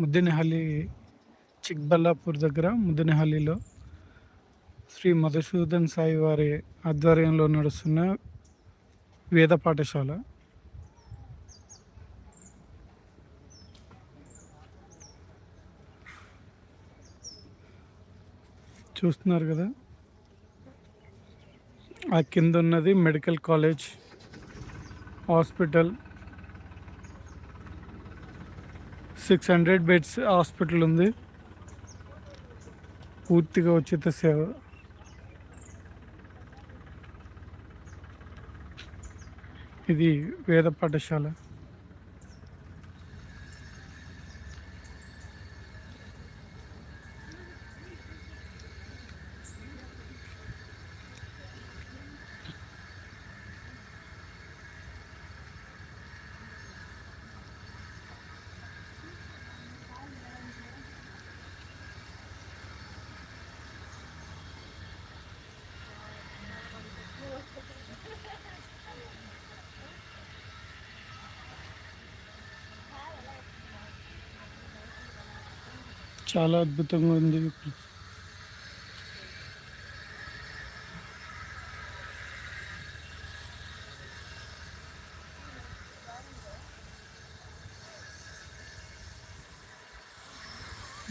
ముద్దినహల్లి చిక్బల్లాపూర్ దగ్గర ముద్దినహల్లిలో శ్రీ మధుసూదన్ సాయి వారి ఆధ్వర్యంలో నడుస్తున్న వేద పాఠశాల. చూస్తున్నారు కదా? ఆ కింద ఉన్నది medical college hospital six hundred beds hospital ఉంది. పూర్తిగా ఉచిత సేవ. ఇది వేద పాఠశాల. చాలా అద్భుతంగా ఉంది.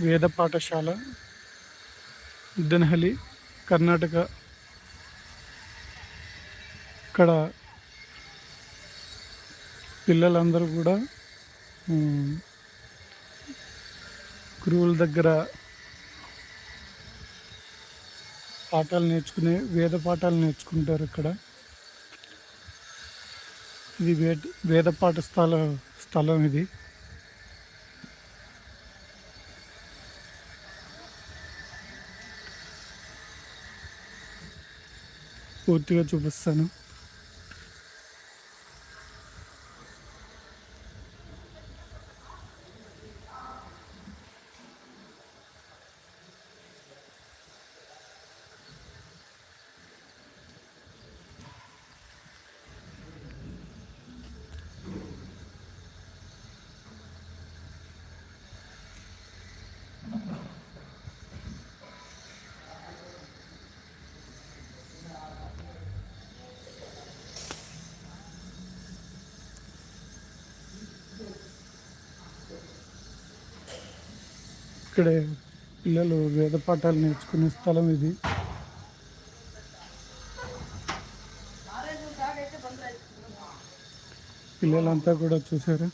వేద పాఠశాల ఉద్దనహలి కర్ణాటక. ఇక్కడ పిల్లలందరూ కూడా గురువుల దగ్గర పాఠాలు నేర్చుకునే వేద పాఠాలు నేర్చుకుంటారు ఇక్కడ. ఇది వేద వేద పాఠశాల స్థలం ఇది. పూర్తిగా చూపిస్తాను. ఇక్కడే పిల్లలు వేద పాఠాలు నేర్చుకునే స్థలం ఇది. పిల్లలంతా కూడా చూసారా?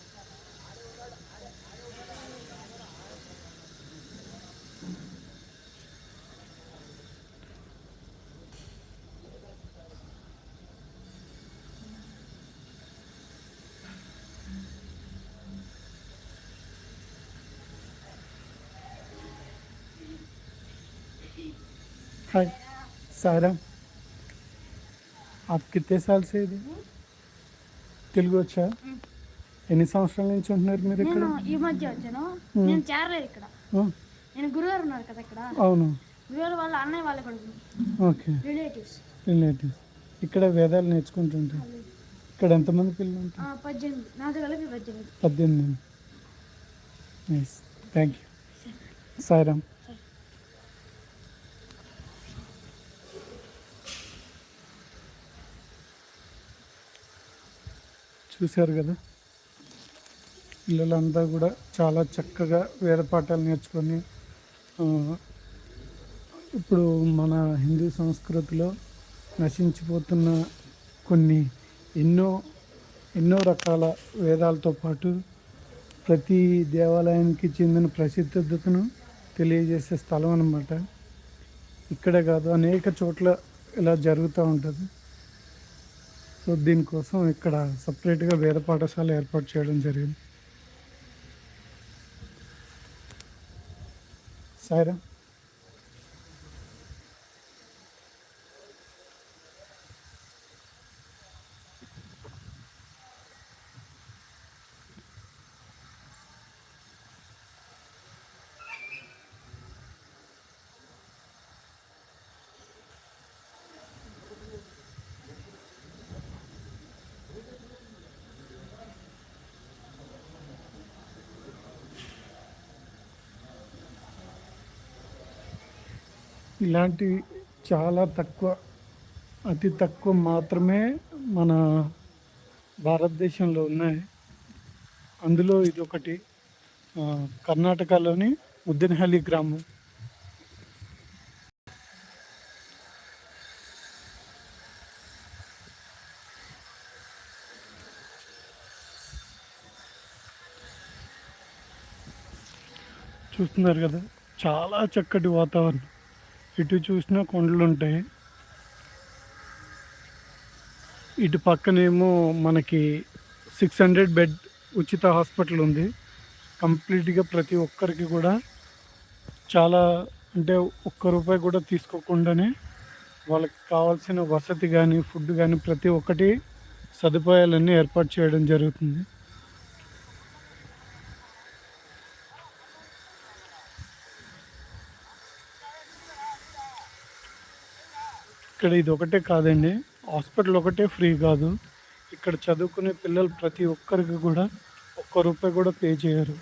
हाय सायराम आप कितने साल से ఇది తెలుగు వచ్చా ఎన్ని సంవత్సరాల నుంచి ఉంటున్నారు మీరు ఇక్కడ నేను ఈ మధ్య వచ్చాను నేను చేరలేదు ఇక్కడ ఆ, నేను గురుగారు ఉన్నారు కదా ఇక్కడ అవును గురుగారు వాళ్ళ అన్నయ్య వాళ్ళ కొడుకు ఓకే రిలేటివ్స్ రిలేటివ్స్ ఇక్కడ వేదాలు నేర్చుకుంటుంటారు ఇక్కడ ఎంతమంది పిల్లలు ఉంటారు పద్దెనిమిది నాతో కలిపి పద్దెనిమిది పద్దెనిమిది నైస్ థ్యాంక్ యూ సాయిరామ్ చూశారు కదా? పిల్లలంతా కూడా చాలా చక్కగా వేద పాఠాలు నేర్చుకొని ఇప్పుడు మన హిందూ సంస్కృతిలో నశించిపోతున్న కొన్ని ఎన్నో ఎన్నో రకాల వేదాలతో పాటు ప్రతి దేవాలయానికి చెందిన ప్రసిద్ధతను తెలియజేసే స్థలం అన్నమాట. ఇక్కడే కాదు అనేక చోట్ల ఇలా జరుగుతూ ఉంటుంది. సో దీనికోసం ఇక్కడ సపరేట్గా వేద పాఠశాల ఏర్పాటు చేయడం జరిగింది. సాయిరా ఇలాంటివి చాలా తక్కువ అతి తక్కువ మాత్రమే మన భారతదేశంలో ఉన్నాయి. అందులో ఇది ఒకటి కర్ణాటకలోని ముద్దెనహల్లి గ్రామం. చూస్తున్నారు కదా చాలా చక్కటి వాతావరణం. ఇటు చూసినా కొండలు ఉంటాయి ఇటు పక్కనేమో మనకి సిక్స్ హండ్రెడ్ బెడ్ ఉచిత హాస్పిటల్ ఉంది. కంప్లీట్గా ప్రతి ఒక్కరికి కూడా చాలా అంటే ఒక్క రూపాయి కూడా తీసుకోకుండానే వాళ్ళకి కావాల్సిన వసతి కానీ ఫుడ్ కానీ ప్రతి ఒక్కటి సదుపాయాలన్నీ ఏర్పాటు చేయడం జరుగుతుంది. ఇక్కడ ఇది ఒకటే కాదండి. హాస్పిటల్ ఒకటే ఫ్రీ కాదు. ఇక్కడ చదువుకునే పిల్లలు ప్రతి ఒక్కరికి కూడా ఒక్క రూపాయి కూడా పే చేయరు.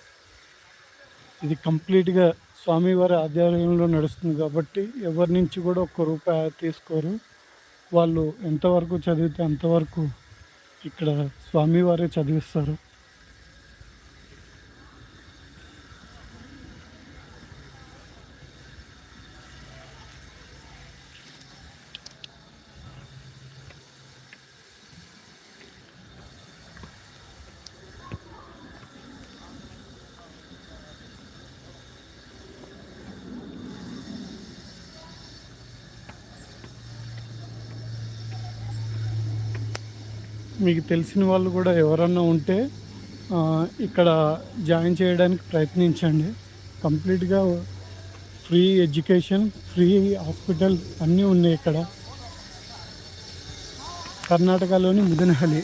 ఇది కంప్లీట్గా స్వామివారి ఆధ్వర్యంలో నడుస్తుంది కాబట్టి ఎవరి నుంచి కూడా ఒక్క రూపాయి తీసుకోరు. వాళ్ళు ఎంతవరకు చదివితే అంతవరకు ఇక్కడ స్వామివారే చదివిస్తారు. మీకు తెలిసిన వాళ్ళు కూడా ఎవరన్నా ఉంటే ఇక్కడ జాయిన్ చేయడానికి ప్రయత్నించండి. కంప్లీట్గా ఫ్రీ ఎడ్యుకేషన్ ఫ్రీ హాస్పిటల్ అన్నీ ఉన్నాయి ఇక్కడ. కర్ణాటకలోని ముదనహలి.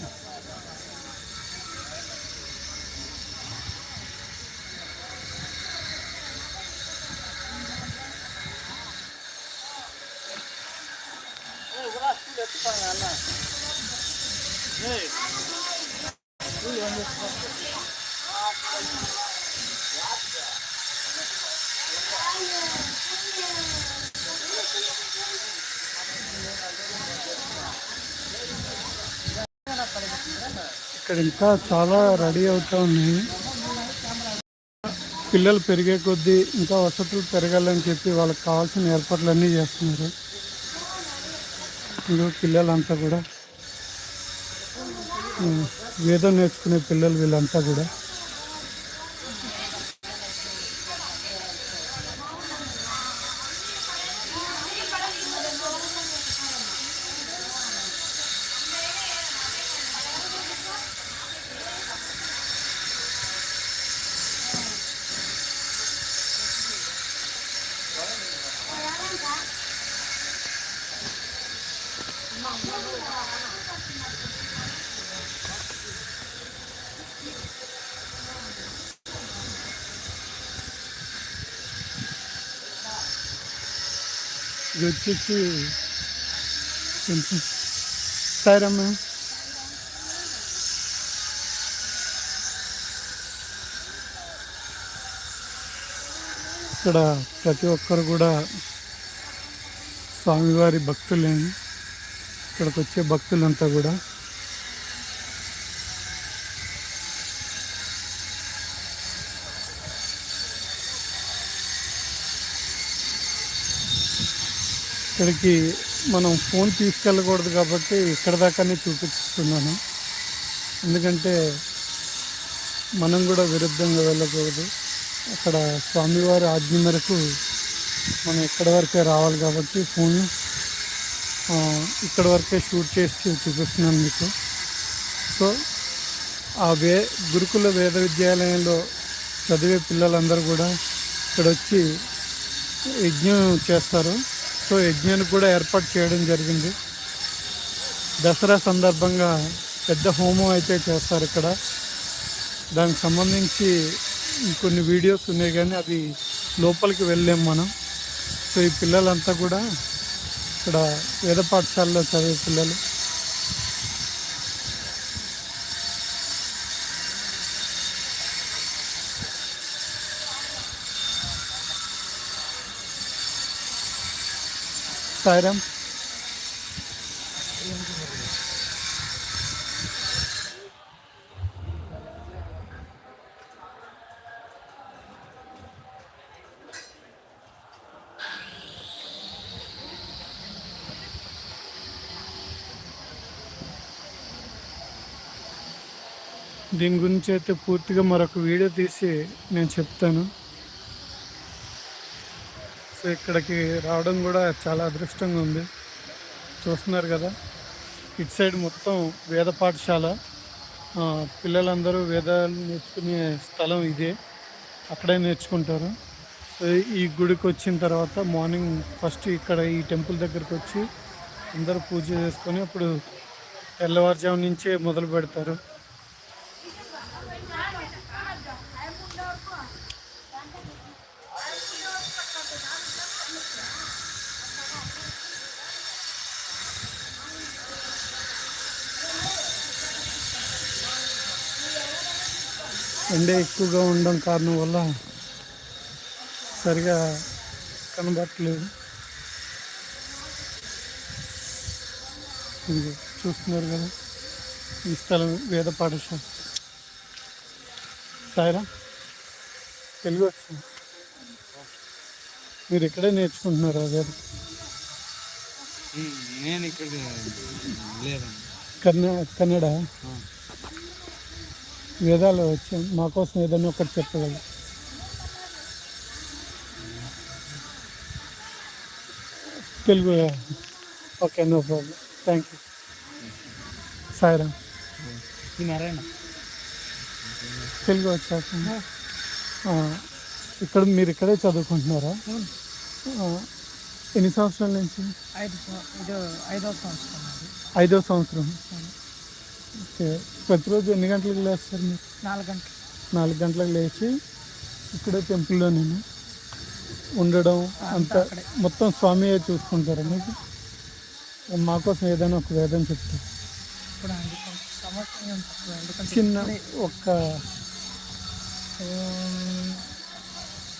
ఇక్కడ ఇంకా చాలా రెడీ అవుతూ ఉన్నాయి పిల్లలు పెరిగే కొద్దీ ఇంకా వసతులు పెరగాలని చెప్పి వాళ్ళకి కావాల్సిన ఏర్పాట్లు అన్నీ చేస్తున్నారు. ఇంకో పిల్లలంతా కూడా ఉమ్, వేదం నేర్చుకునే పిల్లలు వీళ్ళంతా కూడా. ఇది వచ్చేసి కొంచెం సారమ్మా ఇక్కడ ప్రతి ఒక్కరు కూడా స్వామివారి భక్తులే ఇక్కడికి వచ్చే భక్తులంతా కూడా ఇక్కడికి మనం ఫోన్ తీసుకెళ్ళకూడదు కాబట్టి ఇక్కడ దాకానే చూపిస్తున్నాను ఎందుకంటే మనం కూడా విరుద్ధంగా వెళ్ళకూడదు. అక్కడ స్వామివారి ఆజ్ఞ మేరకు మనం ఇక్కడ వరకే రావాలి కాబట్టి ఫోన్ ఇక్కడ వరకే షూట్ చేసి చూపిస్తున్నాను మీకు. సో ఆ వే గురుకుల వేద విద్యాలయంలో చదివే పిల్లలందరూ కూడా ఇక్కడ వచ్చి యజ్ఞం చేస్తారు. సో యజ్ఞానికి కూడా ఏర్పాటు చేయడం జరిగింది. దసరా సందర్భంగా పెద్ద హోమం అయితే చేస్తారు ఇక్కడ. దానికి సంబంధించి కొన్ని వీడియోస్ ఉన్నాయి కానీ అది లోపలికి వెళ్ళాం మనం. సో ఈ పిల్లలంతా కూడా ఇక్కడ వేద పాఠశాలలో చదివే పిల్లలు. సాయిరామ్ దీని గురించి అయితే పూర్తిగా మరొక వీడియో తీసి నేను చెప్తాను. సో ఇక్కడికి రావడం కూడా చాలా అదృష్టంగా ఉంది. చూస్తున్నారు కదా. ఇటు సైడ్ మొత్తం వేద పాఠశాల. పిల్లలందరూ వేదాలు నేర్చుకునే స్థలం ఇదే. అక్కడే నేర్చుకుంటారు. సో ఈ గుడికి వచ్చిన తర్వాత మార్నింగ్ ఫస్ట్ ఇక్కడ ఈ టెంపుల్ దగ్గరికి వచ్చి అందరూ పూజ చేసుకొని అప్పుడు తెల్లవారుజాము నుంచే మొదలు పెడతారు. ఎండ ఎక్కువగా ఉండడం కారణం వల్ల సరిగా కనబట్టలేదు చూస్తున్నారు కదా ఈ స్థలం వేద పాఠశాల. సాయిరా తెలుగు వచ్చింది. మీరు ఇక్కడే నేర్చుకుంటున్నారా వేద? నేను ఇక్కడ కన్నడ? కన్నడ వేదాలు వచ్చాం మా కోసం ఏదైనా ఒకటి చెప్పగలరు. Telugu okay no problem. Thank you. Sairam. Narayana. Telugu వచ్చాక ఇక్కడ మీరు ఇక్కడే చదువుకుంటున్నారా? ఎన్ని సంవత్సరాల నుంచి? ఐదు సంవత్సరం. ఐదో సంవత్సరం. ఓకే. ప్రతిరోజు ఎన్ని గంటలకు లేస్తారు మీరు? నాలుగు గంటలు. నాలుగు గంటలకు లేచి ఇక్కడే టెంపుల్లో నేను ఉండడం అంతా మొత్తం స్వామియే చూసుకుంటారా మీకు. మా కోసం ఏదైనా ఒక వేదం చెప్తారు ఇప్పుడు అండి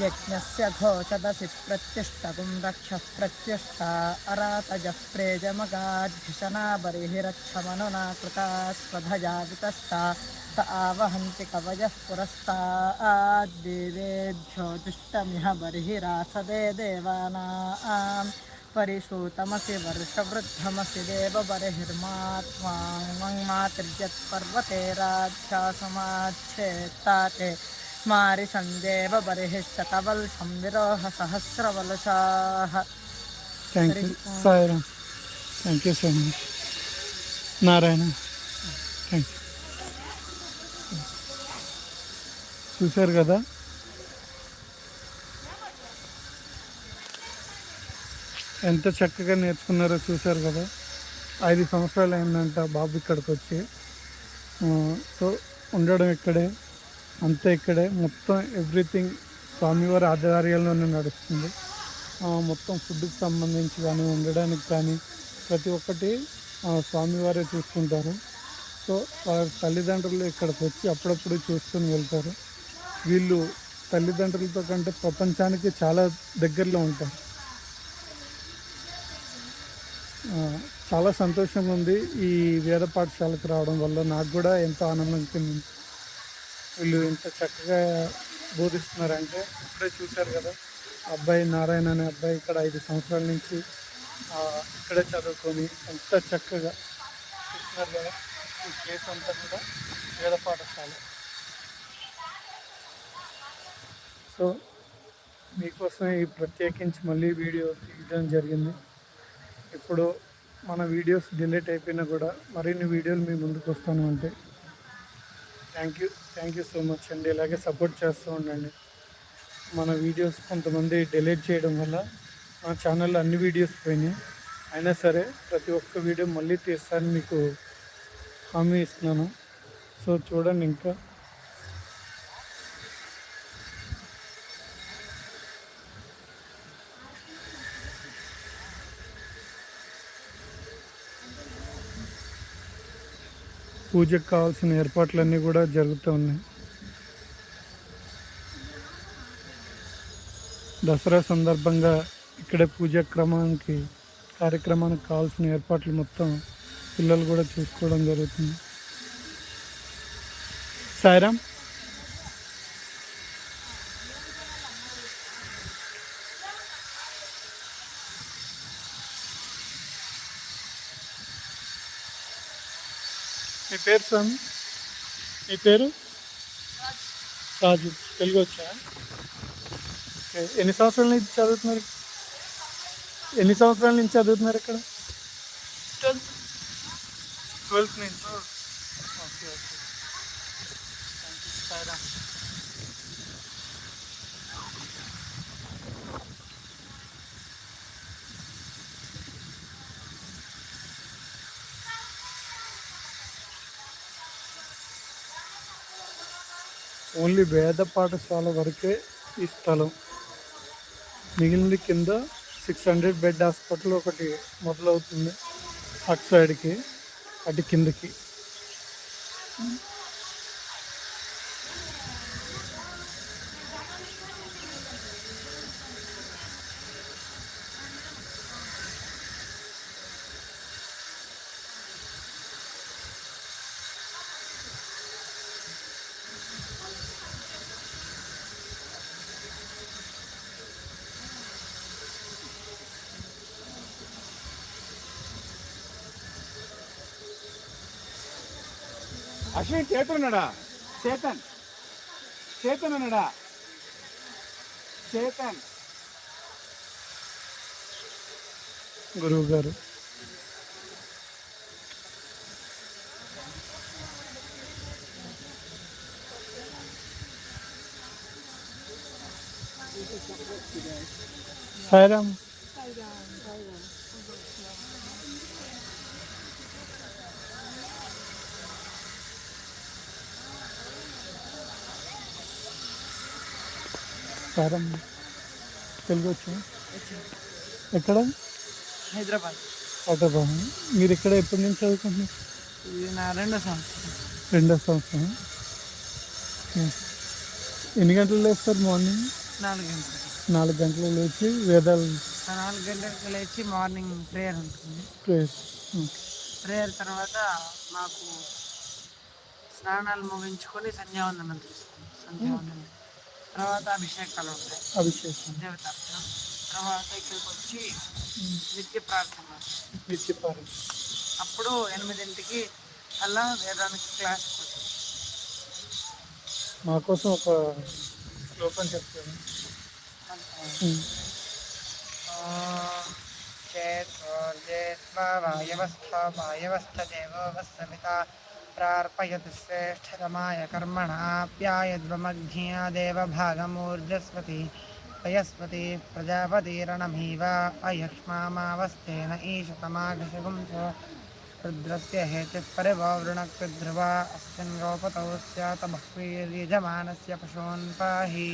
यज्ञस्य घोषदसि प्रत्युष्टगुं रक्षः प्रत्युष्टा अरातजः प्रेजमगाद्भिषणा बर्हिरक्षमनुना कृता स्वधया वितष्टा त आवहन्ति कवयः पुरस्ताद्देवेभ्यो दुष्टमिह बर्हिरासदे देवानाम्। परिसूतमसि वर्षवृद्धमसि देवबर्हिर्मात्मा मङ्मातिर्यत्पर्वते राध्यासमाच्छेत्ता ते దేవానాం పరిశూతమసి వర్షవృద్ధమసి దేవ బర్హిర్మాత్మాంగ్ మాతృజత్పర్వతేరాధ్యాసమాచ్ఛేత్తాతే మారిషందేవ బర్హిష్టతవల్షం విరోహ సహస్రవలశాః thank you Sairam thank you so much Narayana thank you చూశారు కదా? ఎంత చక్కగా నేర్చుకున్నారో చూశారు కదా? ఐదు సంవత్సరాలు అయిందంట బాబు ఇక్కడికి వచ్చి. సో ఉండడం ఇక్కడే. అంతా ఇక్కడే. మొత్తం ఎవ్రీథింగ్ స్వామివారి ఆధ్వర్యంలోనే నడుస్తుంది. మొత్తం ఫుడ్కి సంబంధించి కానీ ఉండడానికి కానీ ప్రతి ఒక్కటి స్వామివారే చూసుకుంటారు. సో వారి తల్లిదండ్రులు ఇక్కడికి వచ్చి అప్పుడప్పుడు చూసుకొని వెళ్తారు. వీళ్ళు తల్లిదండ్రులతో కంటే ప్రపంచానికి చాలా దగ్గరలో ఉంటారు. చాలా సంతోషంగా ఉంది ఈ వేద పాఠశాలకు రావడం వల్ల. నాకు కూడా ఎంతో ఆనందం కలిగింది. వీళ్ళు ఇంత చక్కగా బోధిస్తున్నారంటే ఇప్పుడే చూశారు కదా. అబ్బాయి నారాయణ అనే అబ్బాయి ఇక్కడ ఐదు సంవత్సరాల నుంచి ఇక్కడే చదువుకొని ఎంత చక్కగా చూస్తున్నారు కదా. ఈ కేసు అంతా కూడా వేద పాఠశాల. సో మీకోసం ఈ ప్రత్యేకించి మళ్ళీ వీడియో తీయడం జరిగింది. ఇప్పుడు మన వీడియోస్ డిలీట్ అయిపోయినా కూడా మరిన్ని వీడియోలు మీ ముందుకు వస్తాను అంటే thank you thank you so much అండి. ఇలాగే సపోర్ట్ చేస్తూ ఉండండి. మన వీడియోస్ కొంతమంది డిలీట్ చేయడం వల్ల మా ఛానల్లో అన్ని వీడియోస్ పోయినాయి. అయినా సరే ప్రతి ఒక్క వీడియో మళ్ళీ తీస్తానని మీకు హామీ ఇస్తున్నాను. సో చూడండి ఇంకా. పూజకు కావాల్సిన ఏర్పాట్లన్నీ కూడా జరుగుతూ ఉన్నాయి. దసరా సందర్భంగా ఇక్కడే పూజా క్రమానికి కార్యక్రమానికి కావాల్సిన ఏర్పాట్లు మొత్తం పిల్లలు కూడా చూసుకోవడం జరుగుతుంది. సాయిరామ్? మీ పేరు స్వామి? మీ పేరు? రాజు. తెలుగు వచ్చా? ఓకే. ఎన్ని సంవత్సరాల నుంచి చదువుతున్నారు? ఎన్ని సంవత్సరాల నుంచి చదువుతున్నారు ఇక్కడ? ట్వెల్త్. నుంచి. Okay okay. Thank you Sairam only వేద పాఠశాల వరకే ఈ స్థలం. మిగిలిన కింద సిక్స్ హండ్రెడ్ బెడ్ హాస్పిటల్ ఒకటి మొదలవుతుంది అటు సైడ్కి అటు కిందకి. అశ్విన్ చేతన్ ఉన్నాడా చేతన్ చేతన్ ఉన్నాడా చేతన్ గురువు గారు సాయిరామ్ సాయిరామ్ తెలుగు వచ్చా ఎక్కడ? హైదరాబాద్. హైదరాబాద్. మీరు ఇక్కడ ఎప్పటి నుంచి చదువుకుంటున్నారు? ఇది నా రెండో సంవత్సరం. రెండో సంవత్సరం. ఎన్ని గంటలు లేస్తారు మార్నింగ్? నాలుగు గంటలకు. నాలుగు గంటలు లేచి వేదాలు నాలుగు గంటలకు లేచి మార్నింగ్ ప్రేయర్ ఉంటుంది. ప్రేయర్. ప్రేయర్ తర్వాత మాకు స్నానాలు ముగించుకొని సంధ్యావందనం తీసుకుంటాం సంధ్యావందనం. తర్వాత అభిషేకాలు ఉంటాయి అభిషేకం. దేవతార్థం తర్వాత ఇక్కడికి వచ్చి నిత్య ప్రార్థన. నిత్య ప్రార్థన. అప్పుడు ఎనిమిదింటికి అలా వేదానికి క్లాస్ మా కోసం ఒక శ్లోకం చెప్తాను. చేత్వాయవస్థ వాయవస్థ దేవో వస్సమిత प्रार्पयति श्रेष्ठतमाय कर्मणाप्यायद्वमघ्न्या देवभागमूर्जस्वती वयस्पति प्रजापतिरणमीव अयक्ष्मामावस्तेन ईशतमाघशगुं च रुद्रस्य हेतिः परिववृणकृध्रुवा अस्मिन् गोपतौ स्यात् बह्वीर्यजमानस्य पशून् पाहि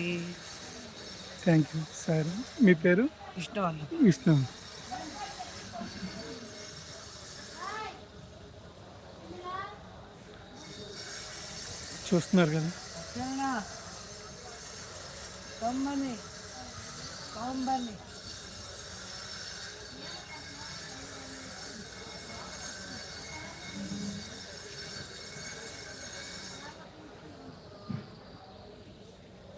థ్యాంక్ యూ సార్ మీ పేరు ఇష్టవల్లి విష్ణు చూస్తున్నారు కదా. తమ్మని తొంబని